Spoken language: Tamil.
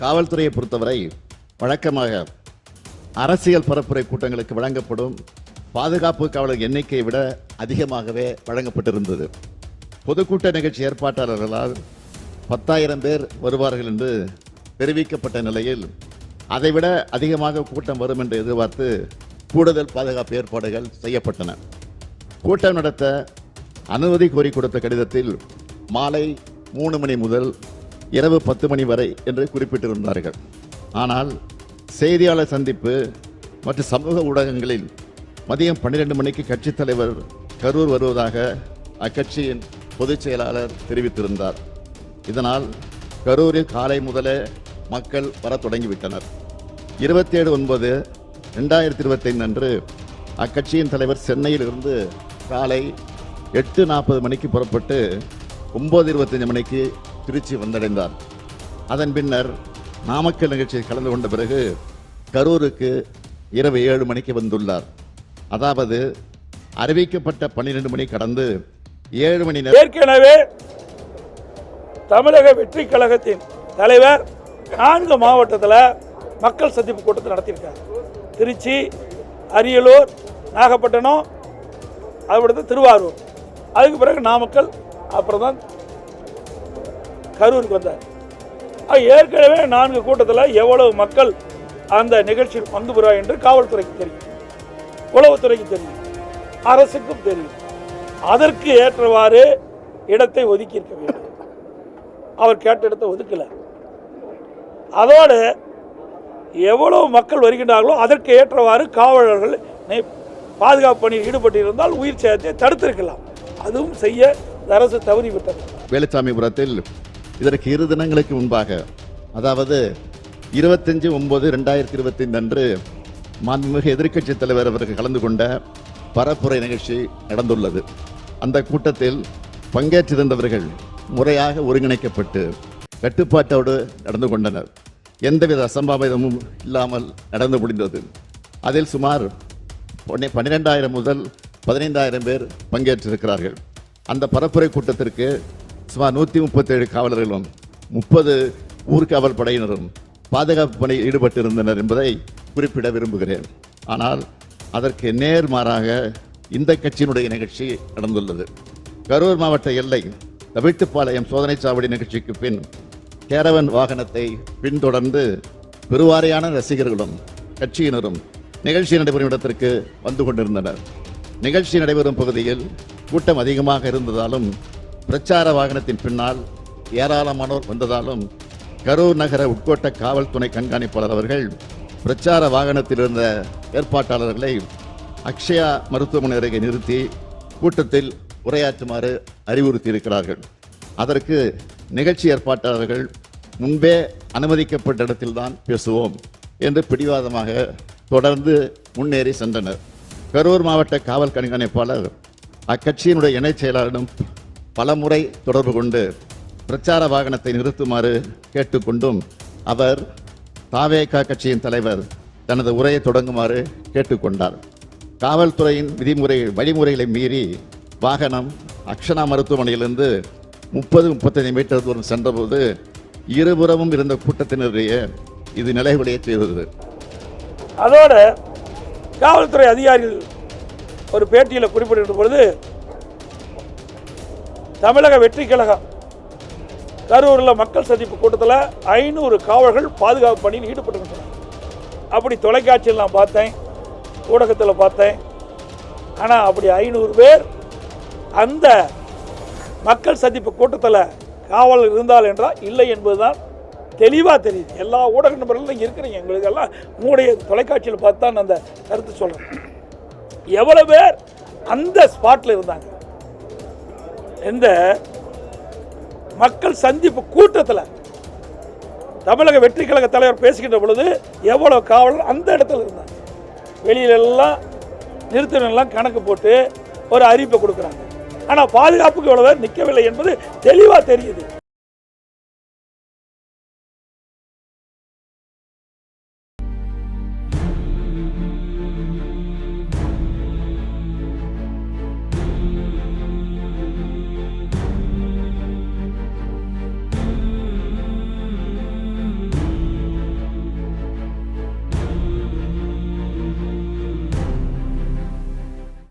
காவல்துறையை பொறுத்தவரை வழக்கமாக அரசியல் பரப்புரை கூட்டங்களுக்கு வழங்கப்படும் பாதுகாப்பு காவலர் எண்ணிக்கையை விட அதிகமாகவே வழங்கப்பட்டிருந்தது. பொதுக்கூட்ட நிகழ்ச்சி ஏற்பாட்டாளர்களால் பத்தாயிரம் பேர் வருவார்கள் என்று தெரிவிக்கப்பட்ட நிலையில் அதைவிட அதிகமாக கூட்டம் வரும் என்று எதிர்பார்த்து கூடுதல் பாதுகாப்பு ஏற்பாடுகள் செய்யப்பட்டன. கூட்டம் நடத்த அனுமதி கோரி கொடுத்த கடிதத்தில் மாலை மூணு மணி முதல் இரவு பத்து மணி வரை என்று குறிப்பிட்டிருந்தார்கள். ஆனால் செய்தியாளர் சந்திப்பு மற்றும் சமூக ஊடகங்களில் மதியம் பன்னிரெண்டு மணிக்கு கட்சித் தலைவர் கரூர் வருவதாக அக்கட்சியின் பொதுச் செயலாளர் தெரிவித்திருந்தார். இதனால் கரூரில் காலை முதலே மக்கள் வரத் தொடங்கிவிட்டனர். இருபத்தி ஏழு ஒன்பது ரெண்டாயிரத்தி இருபத்தைந்து அன்று அக்கட்சியின் தலைவர் சென்னையில் இருந்து காலை எட்டு நாற்பது மணிக்கு புறப்பட்டு ஒம்பது இருபத்தஞ்சு மணிக்கு திருச்சி வந்தடைந்தார். அதன் பின்னர் நாமக்கல் நிகழ்ச்சியில் கலந்து கொண்ட பிறகு கரூருக்கு இரவு ஏழு மணிக்கு வந்துள்ளார். அதாவது அறிவிக்கப்பட்ட பன்னிரண்டு மணி கடந்து ஏழு மணி நேரம் ஏற்கனவே தமிழக வெற்றி கழகத்தின் தலைவர் நான்கு மாவட்டத்தில் மக்கள் சந்திப்பு கூட்டத்தை நடத்தியிருக்காங்க திருச்சி அரியலூர் நாகப்பட்டினம் அதுபடுத்து திருவாரூர். அதுக்கு பிறகு நாமக்கல் அப்புறம் தான் கரூருக்கு வந்தார். ஏற்கனவே நான்கு கூட்டத்தில் எவ்வளவு மக்கள் அந்த நிகழ்ச்சியில் பங்கு பெறா என்று காவல்துறைக்கு தெரியும். உளவுத்துறைக்கு தெரியும். அரசுக்கும் தெரியும். அதற்கு ஏற்றவாறு இடத்தை ஒதுக்கி இருக்க வேண்டும். அவர் கேட்ட இடத்தை ஒதுக்கல. அதோடு எவ்வளவு மக்கள் வருகின்றார்களோ அதற்கு ஏற்றவாறு காவலர்கள் பாதுகாப்பு பணியில் ஈடுபட்டிருந்தால் உயிர் சேதத்தை தடுத்திருக்கலாம். அதுவும் செய்ய இந்த அரசு தவறிவிட்டது. வேலுச்சாமிபுரத்தில் இதற்கு இரு தினங்களுக்கு முன்பாக அதாவது இருபத்தஞ்சு ஒன்பது ரெண்டாயிரத்தி இருபத்தைந்து அன்று மாண்புமிகு எதிர்க்கட்சி தலைவர் அவர்கள் கலந்து கொண்ட பரப்புரை நிகழ்ச்சி நடந்துள்ளது. அந்த கூட்டத்தில் பங்கேற்றிருந்தவர்கள் முறையாக ஒருங்கிணைக்கப்பட்டு கட்டுப்பாட்டோடு நடந்து கொண்டனர். எந்தவித அசம்பாவிதமும் இல்லாமல் நடந்து முடிந்தது. அதில் சுமார் பன்னிரெண்டாயிரம் முதல் பதினைந்தாயிரம் பேர் பங்கேற்றிருக்கிறார்கள். அந்த பரப்புரை கூட்டத்திற்கு சுமார் நூற்றி முப்பத்தேழு காவலர்களும் முப்பது ஊர்காவல் படையினரும் பாதுகாப்பு பணியில் ஈடுபட்டிருந்தனர் என்பதை குறிப்பிட விரும்புகிறேன். ஆனால் அதற்கு நேர்மாறாக இந்த கட்சியினுடைய நிகழ்ச்சி நடந்துள்ளது. கரூர் மாவட்ட எல்லை தவிட்டுப்பாளையம் சோதனை சாவடி நிகழ்ச்சிக்கு பின் கேரவன் வாகனத்தை பின்தொடர்ந்து பெருவாரியான ரசிகர்களும் கட்சியினரும் நிகழ்ச்சி நடைபெறும் இடத்திற்கு வந்து கொண்டிருந்தனர். நிகழ்ச்சி நடைபெறும் பகுதியில் கூட்டம் அதிகமாக இருந்ததாலும் பிரச்சார வாகனத்தின் பின்னால் ஏராளமானோர் வந்ததாலும் கரூர் நகர உட்கோட்ட காவல்துறை கண்காணிப்பாளர் அவர்கள் பிரச்சார வாகனத்தில் இருந்த ஏற்பாட்டாளர்களை அக்ஷயா மருத்துவமனை அருகே நிறுத்தி கூட்டத்தில் உரையாற்றுமாறு அறிவுறுத்தியிருக்கிறார்கள். அதற்கு நிகழ்ச்சி ஏற்பாட்டாளர்கள் முன்பே அனுமதிக்கப்பட்ட இடத்தில்தான் பேசுவோம் என்று பிடிவாதமாக தொடர்ந்து முன்னேறி சென்றனர். கரூர் மாவட்ட காவல் கண்காணிப்பாளர் அக்கட்சியினுடைய இணைச் செயலாளரிடம் பலமுறை தொடர்பு கொண்டு பிரச்சார வாகனத்தை நிறுத்துமாறு கேட்டுக்கொண்டும் அவர் தாவேகா கட்சியின் தலைவர் தனது உரையை தொடங்குமாறு கேட்டுக்கொண்டார். காவல்துறையின் விதிமுறை வழிமுறைகளை மீறி வாகனம் அக்ஷனா மருத்துவமனையிலிருந்து முப்பது முப்பத்தைந்து மீட்டர் தூரம் சென்றபோது இருபுறமும் இருந்த கூட்டத்தினருடைய இது நிலைகுலைய செய்தது. அதோட காவல்துறை அதிகாரிகள் ஒரு பேட்டியில் குறிப்பிட்ட பொழுது தமிழக வெற்றி கழகம். கரூரில் மக்கள் சந்திப்பு கூட்டத்தில் ஐநூறு காவல்கள் பாதுகாப்பு பணியில் ஈடுபட்டுக்கின்றனர் அப்படி தொலைக்காட்சியில் நான் பார்த்தேன் ஊடகத்தில் பார்த்தேன். ஆனால் அப்படி ஐநூறு பேர் அந்த மக்கள் சந்திப்பு கூட்டத்தில் காவல் இருந்தால் என்றால் இல்லை என்பதுதான் தெளிவாக தெரியுது. எல்லா ஊடக நபர்களும் இருக்கிறீங்க. எங்களுக்கெல்லாம் உங்களுடைய தொலைக்காட்சியில் பார்த்து தான் நான் அந்த கருத்து சொல்கிறேன் எவ்வளோ பேர் அந்த ஸ்பாட்டில் இருந்தாங்க. இந்த மக்கள் சந்திப்பு கூட்டத்தில் தமிழக வெற்றி கழக தலைவர் பேசுகின்ற பொழுது எவ்வளோ காவலர் அந்த இடத்துல இருந்தாங்க வெளியிலெல்லாம் நிறுத்தினெல்லாம் கணக்கு போட்டு ஒரு அறிவிப்பை கொடுக்குறாங்க. ஆனால் பாதுகாப்புக்கு இவ்வளோ நிற்கவில்லை என்பது தெளிவாக தெரியுது.